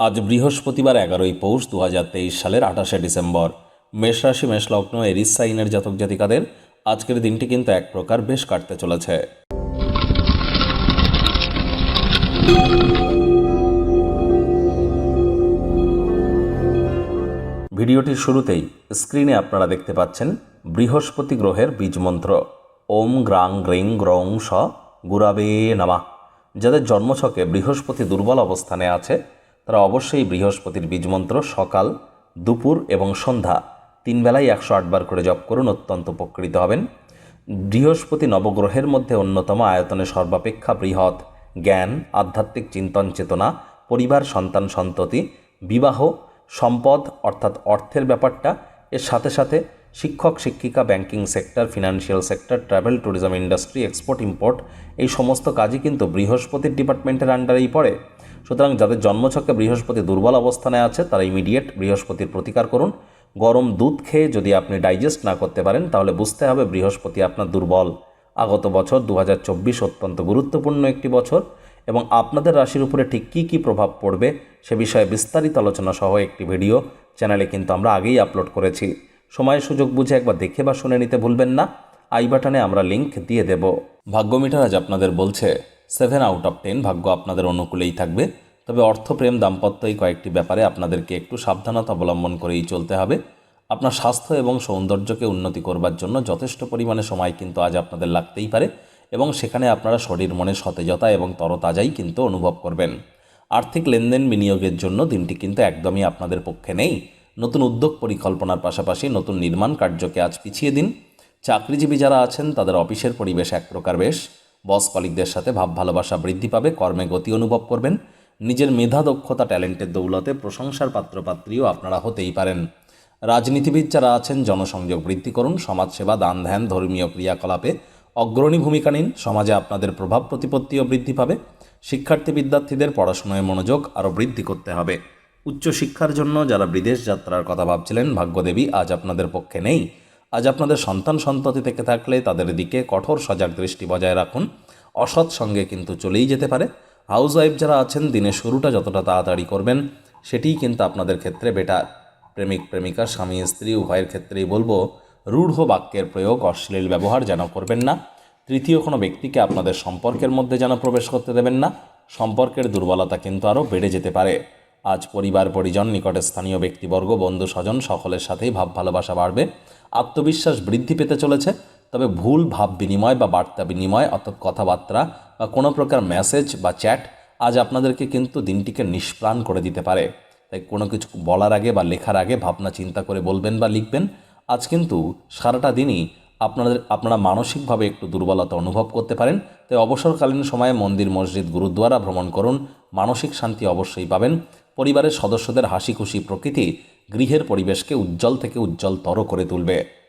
আজ বৃহস্পতিবার এগারোই পৌষ দু হাজার তেইশ সালের আঠাশে ডিসেম্বর। মেষ রাশি, মেষ লগ্ন, এরিস সাইনের জাতক জাতিকাদের আজকের দিনটি কিন্তু এক প্রকার বেশ কাটতে চলেছে। ভিডিওটির শুরুতেই স্ক্রিনে আপনারা দেখতে পাচ্ছেন বৃহস্পতি গ্রহের বীজমন্ত্র। ওম গ্রাং গ্রিং গ্রং স গুরাবে নামা। যাদের জন্মছকে বৃহস্পতি দুর্বল অবস্থানে আছে তারা অবশ্যই বৃহস্পতির বীজমন্ত্র সকাল, দুপুর এবং সন্ধ্যা তিন বেলায় একশো আটবার করে জপ করুন, অত্যন্ত উপকৃত হবেন। বৃহস্পতি নবগ্রহের মধ্যে অন্যতম আয়তনে সর্বাপেক্ষা বৃহৎ জ্ঞান, আধ্যাত্মিক চিন্তন চেতনা, পরিবার, সন্তান, সন্ততি, বিবাহ, সম্পদ, অর্থাৎ অর্থের ব্যাপারটা। এর সাথে সাথে শিক্ষক, শিক্ষিকা, banking sector, financial sector, travel, tourism, industry, export, import, এই সমস্ত কাজই কিন্তু বৃহস্পতির ডিপার্টমেন্টের আন্ডারেই পড়ে। সুতরাং যাদের জন্মছকে বৃহস্পতি দুর্বল অবস্থানে আছে, তারা ইমিডিয়েট বৃহস্পতির প্রতিকার করুন। গরম দুধ খেয়ে যদি আপনি ডাইজেস্ট না করতে পারেন, তাহলে বুঝতে হবে বৃহস্পতি আপনার দুর্বল। আগত বছর দু হাজার চব্বিশ অত্যন্ত গুরুত্বপূর্ণ একটি বছর এবং আপনাদের রাশির উপরে ঠিক কী কী প্রভাব পড়বে সে বিষয়ে বিস্তারিত আলোচনা সহ একটি ভিডিও চ্যানেলে কিন্তু আমরা আগেই আপলোড করেছি। সময় সুযোগ বুঝে একবার দেখে বা শুনে নিতে ভুলবেন না। আই বাটনে আমরা লিংক দিয়ে দেব। ভাগ্য মিটার আজ আপনাদের বলছে সেভেন আউট অফ টেন ভাগ্য আপনাদের অনুকূলেই থাকবে। তবে অর্থপ্রেম দাম্পত্য এই কয়েকটি ব্যাপারে আপনাদেরকে একটু সাবধানতা অবলম্বন করেই চলতে হবে। আপনার স্বাস্থ্য এবং সৌন্দর্যকে উন্নতি করবার জন্য যথেষ্ট পরিমাণে সময় কিন্তু আজ আপনাদের লাগতেই পারে এবং সেখানে আপনারা শরীর মনে সতেজতা এবং তরতাজাই কিন্তু অনুভব করবেন। আর্থিক লেনদেন বিনিয়োগের জন্য দিনটি কিন্তু একদমই আপনাদের পক্ষে নেই। নতুন উদ্যোগ পরিকল্পনার পাশাপাশি নতুন নির্মাণ কার্যকে আজ পিছিয়ে দিন। চাকরিজীবী যারা আছেন তাদের অফিসের পরিবেশ এক প্রকার বেশ। বস কলিকদের সাথে ভাব ভালোবাসা বৃদ্ধি পাবে, কর্মে গতি অনুভব করবেন, নিজের মেধা, দক্ষতা, ট্যালেন্টের দৌলতে প্রশংসার পাত্রপাত্রীও আপনারা হতেই পারেন। রাজনীতিবিদ যারা আছেন, জনসংযোগ বৃদ্ধি করুন, সমাজসেবা, দান ধ্যান, ধর্মীয় ক্রিয়াকলাপে অগ্রণী ভূমিকা নিন, সমাজে আপনাদের প্রভাব, প্রতিপত্তিও বৃদ্ধি পাবে। শিক্ষার্থী বিদ্যার্থীদের পড়াশোনায় মনোযোগ আরও বৃদ্ধি করতে হবে। উচ্চশিক্ষার জন্য যারা বিদেশ যাত্রার কথা ভাবছিলেন, ভাগ্যদেবী আজ আপনাদের পক্ষে নেই। আজ আপনাদের সন্তান সন্ততি থেকে থাকলে তাদের দিকে কঠোর সজাগ দৃষ্টি বজায় রাখুন। অসৎ সঙ্গে কিন্তু চলেই যেতে পারে। হাউস ওয়াইফ যারা আছেন, দিনের শুরুটা যতটা তাড়াতাড়ি করবেন, সেটিই কিন্তু আপনাদের ক্ষেত্রে বেটার প্রেমিক প্রেমিকা স্বামী, স্ত্রী, উভয়ের ক্ষেত্রেই বলব, রূঢ় বাক্যের প্রয়োগ, অশ্লীল ব্যবহার যেন করবেন না। তৃতীয়, কোনো ব্যক্তিকে আপনাদের সম্পর্কের মধ্যে যেন প্রবেশ করতে দেবেন না। সম্পর্কের দুর্বলতা কিন্তু আরও বেড়ে যেতে পারে। আজ পরিবার পরিজন নিকটে স্থানীয় ব্যক্তিবর্গ বন্ধু স্বজন সকলের সাথেই ভাব ভালোবাসা বাড়বে। আত্মবিশ্বাস বৃদ্ধি পেতে চলেছে। তবে ভুল ভাব বিনিময় বা বার্তা বিনিময়, অর্থাৎ কথাবার্তা বা কোনো প্রকার মেসেজ বা চ্যাট আজ আপনাদেরকে কিন্তু দিনটিকে নিষ্প্রাণ করে দিতে পারে। তাই কোনো কিছু বলার আগে বা লেখার আগে ভাবনা চিন্তা করে বলবেন বা লিখবেন। আজ কিন্তু সারাটা দিনই আপনাদের, আপনারা মানসিকভাবে একটু দুর্বলতা অনুভব করতে পারেন। তাই অবসরকালীন সময়ে মন্দির, মসজিদ গুরুদ্বারা ভ্রমণ করুন। মানসিক শান্তি অবশ্যই পাবেন। পরিবারের সদস্যদের হাসি খুশি প্রকৃতি গৃহের পরিবেশকে উজ্জ্বল থেকে উজ্জ্বলতর করে তুলবে।